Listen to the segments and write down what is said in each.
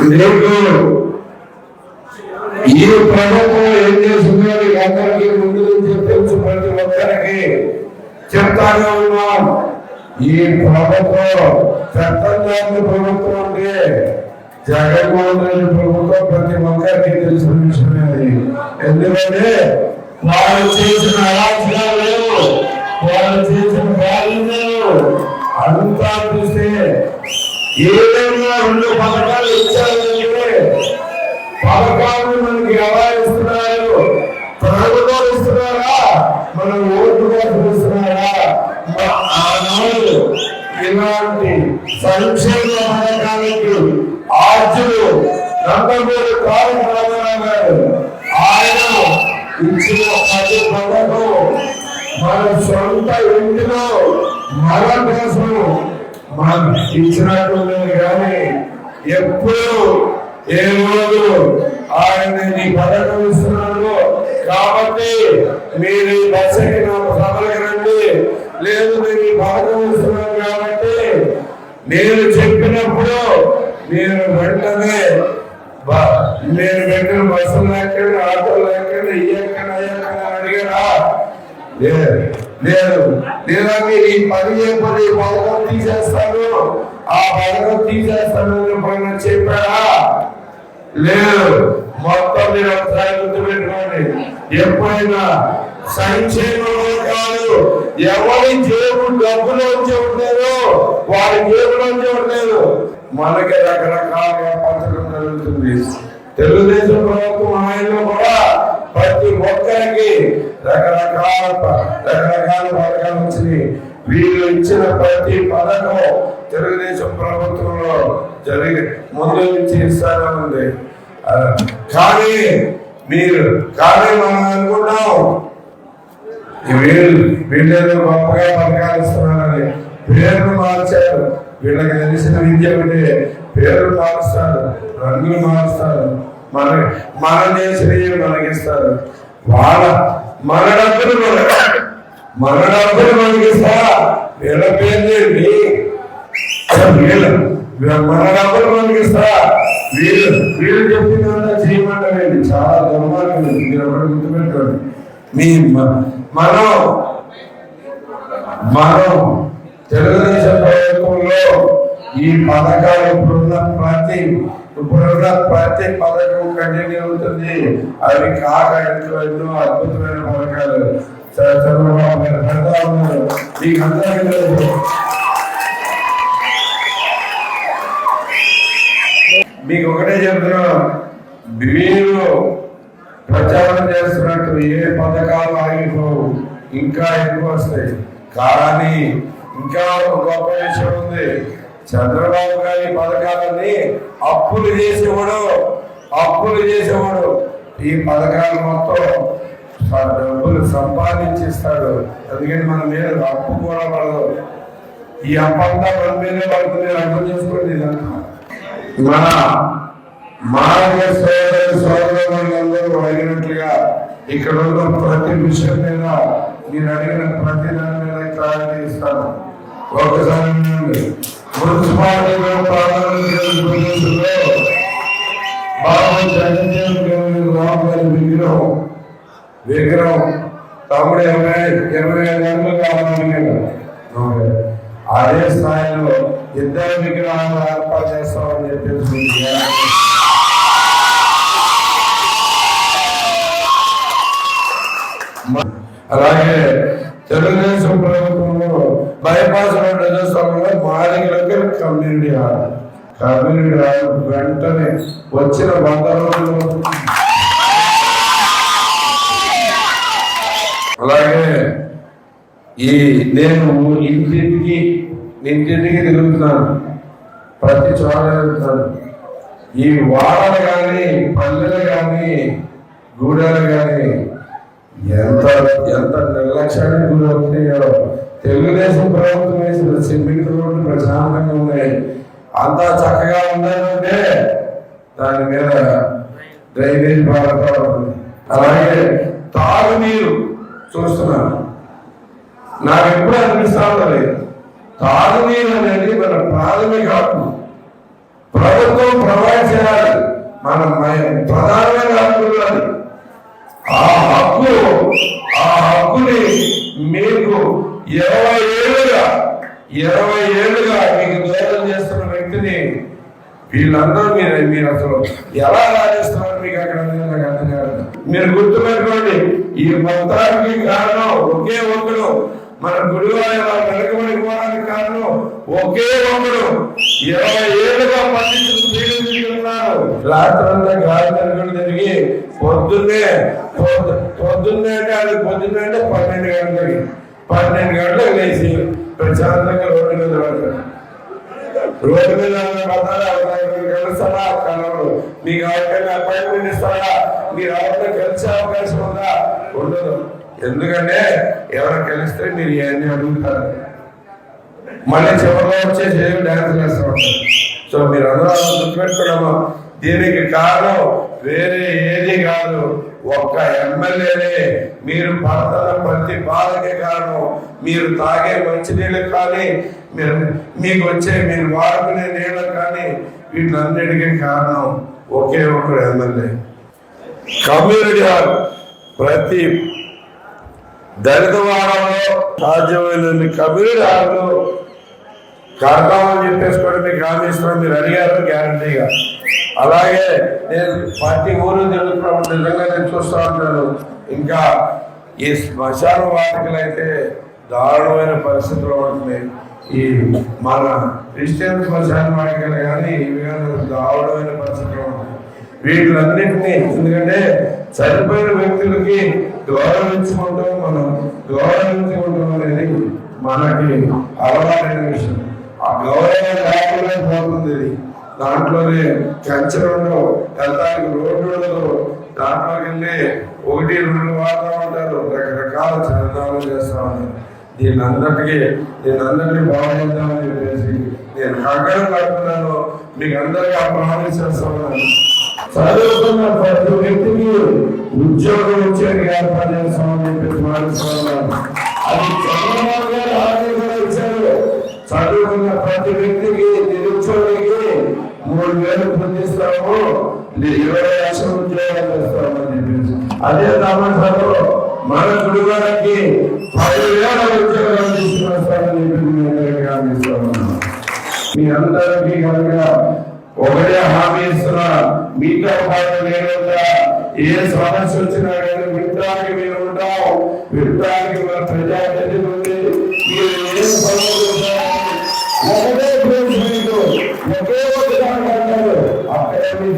నీకు ఈ ప్రభుత్వం ఏం చేస్తుందో అందరికీ ముందు నుంచి తెలుసు ప్రతి ఒక్కరికి. చెప్తానే ఉన్నాం. ఈ ప్రభుత్వం చట్టం ప్రభుత్వం అంటే జగన్మోహన్ రెడ్డి ప్రభుత్వం ప్రతి ఒక్కరికి తెలిసిన విషయమే ఎందుకంటే వాళ్ళు చేసిన అరాచకాలు లేవు. వాళ్ళు చేసిన బాధ్యత లేవు. అంతా చూస్తే ఏదైనా రెండు పథకాలు ఇచ్చారంటే పథకాలు మనకి ఎలా ఇస్తున్నారు ప్రభుత్వం ఇస్తున్నారా మనం ఓటు కోసం ఇస్తున్నారా ఆనాడు ఇలాంటి సంక్షేమ పథకాలకి ఆర్జులు నందమూరి తారక రామారావు గారు ఆయన ఇచ్చిన ప్రతి పథకం మన సొంత ఇంటిలో మన కోసం మనం ఇచ్చినట్టు కానీ ఎప్పుడు ఏ రోజు ఆయన ఈ పథకం ఇస్తున్నాడు కాబట్టి మీరు ఈ బస్సుకి నాకు సభలకు రండి. లేదు నేను ఈ పథకం ఇస్తున్నాను కాబట్టి నేను చెప్పినప్పుడు మీరు వెంటనే నేను పెట్టిన బస్సులు ఎక్కడ ఆటోలు ఎక్కడ ఎక్కడ ఎక్కడ అడిగారా? లేదు. లేదు లేదా మీరు ఈ పని చేయకపోతే ఈ పథకం తీసేస్తాను. ఆ పథకం తీసేస్తాను అని ఎప్పుడైనా చెప్పారా లేదు. మొత్తం మీరు ఒకసారి గుర్తుపెట్టుకోండి ఎప్పుడైనా సంక్షేమంలో కాదు. ఎవరి జేబు డబ్బులో ఉండలేదు వారి జేబులో ఉండలేదు మనకి రకరకాలుగా పంచడం జరుగుతుంది. తెలుగుదేశం ప్రభుత్వం ఆయనలో కూడా ప్రతి ఒక్కరికి రకరకాల రకరకాల పథకాలు వచ్చినాయి. వీళ్ళు ఇచ్చిన ప్రతి పథకం తెలుగుదేశం ప్రభుత్వంలో జరిగి ముందు నుంచి ఇస్తానే ఉంది. కానీ మీరు కానీ మనం అనుకున్నాం వీళ్ళు వీళ్ళేదో గొప్పగా పథకాలు ఇస్తున్నారని పేర్లు మార్చారు. వీళ్ళకి తెలిసిన విద్య ఉంటే పేర్లు మారుస్తారు రంగులు మారుస్తారు. మన మన చేసినవి మనకిస్తారు. వాళ్ళ మన డబ్బులు మన మన డబ్బులు మనకిస్తా వీళ్ళ పేర్లు వీళ్ళు. వీళ్ళ మన డబ్బులు మనకిస్తా వీళ్ళు వీళ్ళు చెప్పిందంతా చేయమంటారండి చాలా దుర్మార్గం మీరు ఎవరు గుర్తుపెట్టుకోండి. మీ మనం మనం తెలుగుదేశం ప్రభుత్వంలో ఈ పథకాలు ఇప్పుడున్న ప్రతి ఇప్పుడు కూడా ప్రతి పథకం కంటిన్యూ అవుతుంది. అవి కాక ఎంతో ఎన్నో అద్భుతమైన పథకాలు. చంద్రబాబు గారు పెడతా ఉన్నారు మీకు అందరికీ తెలుసు మీకు ఒకటే చెప్తున్నా. మీరు ప్రచారం చేస్తున్నట్టు ఏ పథకాలు ఆగిపోవు. ఇంకా ఎక్కువ వస్తాయి. కానీ ఇంకా ఒక గొప్ప విషయం ఉంది. చంద్రబాబు గారి పథకాలన్నీ అప్పులు చేసేవాడు అప్పులు చేసేవాడు. ఈ పథకాలు మొత్తం డబ్బులు సంపాదించిస్తాడు. అందుకని మన మీద అప్పు కూడా పడదు. ఈ అప్పంతా మన మీదే పడుతుంది అర్థం చేసుకోండి ఇదంతా. మన మానవ సోదర సోదరులందరూ అడిగినట్లుగా ఇక్కడ ఉన్న ప్రతి విషయం మీద మీరు అడిగిన ప్రతి దాని మీద క్లారిటీ ఇస్తాను. ఒకసారి మున్సిపాలిటీలో ప్రాధాన్యత బాబు రామ్ గారి విగ్రహం విగ్రహం తమ్ముడు ఇరవై ఇరవై ఐదు గంటలు అదే స్థాయిలో ఇద్దరు విగ్రహాలు ఏర్పాటు చేస్తామని చెప్పేసి అలాగే తెలుగుదేశం ప్రభుత్వంలో బైపాస్ రోడ్ స్థలంలో మాదిగలకి కమ్యూనిటీ హాల్. కమ్యూనిటీ హాల్ వెంటనే వచ్చిన వంద రోజులు. అలాగే ఈ నేను ఇంటింటికి ఇంటింటికి తిరుగుతున్నాను. ప్రతి చోట ఈ వాడలు కానీ పల్లెలు కానీ గూడెలు కానీ ఎంత ఎంత నిర్లక్ష్యానికి గురవుతున్నాయో. తెలుగుదేశం ప్రభుత్వం వేసిన సిమెంట్ రోడ్లు ప్రశాంతంగా ఉన్నాయి. అంతా చక్కగా ఉండాలంటే దాని మీద డ్రైనేజ్ బాగా అలాగే తాగునీరు చూస్తున్నాను. నాకు ఎప్పుడు అనిపిస్తా తాగునీరు అనేది మన ప్రాథమిక హక్కు. ప్రభుత్వం ప్రొవైడ్ చేయాలి. మన ప్రధానమైన హక్కు ఆ హక్కు ఆ హక్కుని మీకు ఇరవై ఏళ్ళుగా ఇరవై ఏళ్ళుగా మీకు దూరం చేస్తున్న వ్యక్తిని వీళ్ళందరూ మీరు మీరు అసలు ఎలా రాజేస్తున్నారు మీకు అక్కడ నాకు అర్థం కాదు? మీరు గుర్తుపెట్టుకోండి ఈ మొత్తానికి కారణం ఒకే ఒకడు. మన గుడివాడ వెనకబడిపోవడానికి కారణం ఒకే ఒకడు. ఇరవై ఏళ్ళుగా పండించుకున్నారు రాత్రంతా గాలి తిరిగి పొద్దున్నే పొద్దున్నే అంటే అది పొద్దున్నే అంటే పన్నెండు గంటలకి. పన్నెండు గంటలకు లేచి ప్రశాంతంగా రోడ్డు మీద పడతాడు రోడ్డు మీద పడతారా కలుస్తారా కలవరు మీకు ఎవరికైనా అపాయింట్మెంట్ ఇస్తారా? మీరు ఎవరితో కలిసే అవకాశం ఉందా? ఉండదు. ఎందుకంటే ఎవరు కలిస్తే మీరు ఇవన్నీ అడుగుతారు. మళ్ళీ చివరిలో వచ్చేసి డాన్స్ వేస్తూ ఉంటారు. సో మీరు అందరూ అలా గుర్తుపెట్టుకోవడము దీనికి కారణం వేరే ఏది కాదు ఒక్క ఎమ్మెల్యేనే మీరు పడుతున్న ప్రతి బాధకి కారణం. మీరు తాగే మంచినీళ్ళు కానీ మీరు మీకు వచ్చే మీరు వాడుకునే నీళ్ళు కానీ వీటిలన్నిటికీ కారణం ఒకే ఒక్కడు ఎమ్మెల్యే. కమ్యూనిటీ హాల్ ప్రతి దళిత వాడంలో సాధ్యమైన కమ్యూనిటీ హాల్లో కడతామని చెప్పేసి కూడా మీకు హామీ ఇస్తున్నాం మీరు అడిగారు గ్యారంటీగా. అలాగే నేను పార్టీ ఊరు తిరుగుతున్నాం నిజంగా నేను చూస్తూ ఉంటాను. ఇంకా ఈ శ్మశాన వాటికలు అయితే దారుణమైన పరిస్థితుల్లో ఉంటుంది ఈ మన క్రిస్టియన్ శ్మశాన వాటికలు కానీ ఇవి కానీ దారుణమైన పరిస్థితుల్లో ఉంటాయి వీటిలన్నింటినీ ఎందుకంటే చనిపోయిన వ్యక్తులకి గౌరవించుకుంటాం మనం. గౌరవించుకుంటాం అనేది మనకి అలవాటైన విషయం. గౌరవం లేకుండా పోతుంది దాంట్లోనే కంచెలు వెళ్ళడానికి రోడ్డు ఉండదు దాంట్లోకి వెళ్ళి ఒకటి రెండు వాడుతూ ఉంటారు రకరకాల చందాలు చేస్తా ఉంటారు దీని అందరికీ దీని అందరినీ బాగుందామని చెప్పేసి నేను కంగారు కడుతున్నాను. మీకు అందరికీ ఆ చేస్తున్నాను. చదువుతున్న ప్రతి వ్యక్తికి ఉద్యోగం వచ్చేది ఏర్పాటు చేస్తామని చెప్పేసి మాట్లాడుతున్నాను. మీ అందరికీ కనుక ఒకటే హామీ ఇస్తున్నా మీతో పాటు నేను ఏ సమస్య వచ్చినా కానీ వినడానికి మేము ఉంటాం వినడానికి మన ప్రజాప్రతి ఉంది మీరు ఏం ఒకటే ప్లేస్ మీకు ఒకే అక్కడే మీ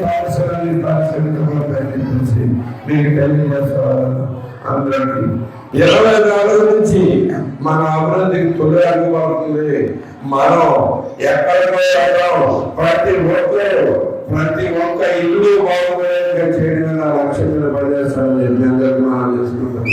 మీకు తెలియజేస్తారు అందరికీ ఇరవై నాలుగు రాజులకి తొలి అడుగుపడుతుంది మనం ఎక్కడికో ప్రతి ఒక్కరు ప్రతి ఒక్క ఇల్లు బాగుపడేదిగా నా లక్ష్యం మీద చేసుకుంటాం